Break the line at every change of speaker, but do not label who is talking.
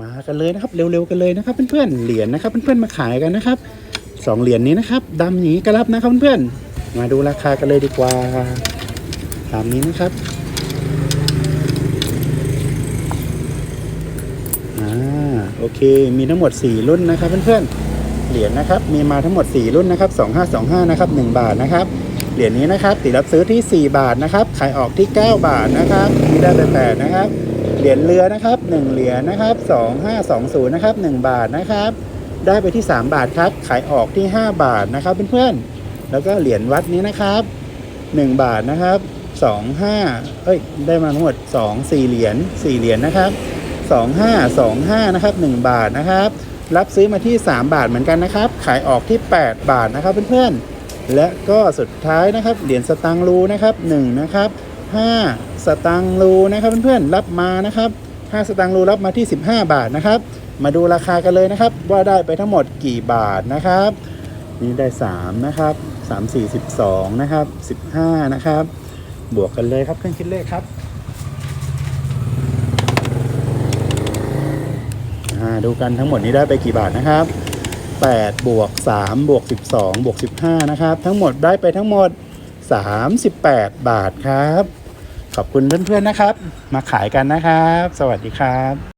มากันเลยนะครับ เร็วๆกันเลยนะครับ เพื่อนๆเหรียญนะครับ เพื่อนๆมาขายกันนะครับสองเหรียญนี้นะครับดำอย่างนี้ก็รับนะครับเพื่อนๆมาดูราคากันเลยดีกว่าตามนี้นะครับอ่าโอเค มีทั้งหมด 4 รุ่นนะครับ เพื่อนๆเหรียญนะครับ มีมาทั้งหมด 4 รุ่นนะครับ2525นะครับ1บาทนะครับเหรียญนี้นะครับติดรับซื้อที่ 4 บาทนะครับขายออกที่ 9 บาทนะครับมีได้ไปแปดนะครับ เหรียญเรือนะครับ1เหรียญนะครับ2520นะครับ1บาทนะครับ ได้ไปที่ 3 บาทครับ ขายออกที่ 5 บาทนะครับเพื่อนๆแล้วก็เหรียญวัดนี้นะครับ 1 บาทนะครับ25เอ้ยได้มาทั้งหมด2 4เหรียญ4เหรียญนะครับ2525นะครับ1บาทนะครับ รับซื้อมาที่ 3 บาทเหมือนกันนะครับ ขายออกที่ 8 บาทนะครับเพื่อนๆและก็สุดท้ายนะครับเหรียญสตังค์รูนะครับ1นะครับ 5 สตังค์รูนะครับเพื่อนๆรับมานะครับ 5 สตังค์รูรับมาที่ 15 บาทนะครับ มาดูราคากันเลยนะครับ ว่าได้ไปทั้งหมดกี่บาทนะครับ นี่ได้ 3 นะครับ 3 4 12 นะครับ 15 นะครับ บวกกันเลยครับเครื่องคิดเลขครับอ่าดูกันทั้งหมดนี้ได้ไปกี่บาทนะครับ8บวก3บวก12บวก15 นะครับ ทั้งหมดได้ไปทั้งหมด 38 บาทครับ ขอบคุณเพื่อนๆนะครับ มาขายกันนะครับ สวัสดีครับ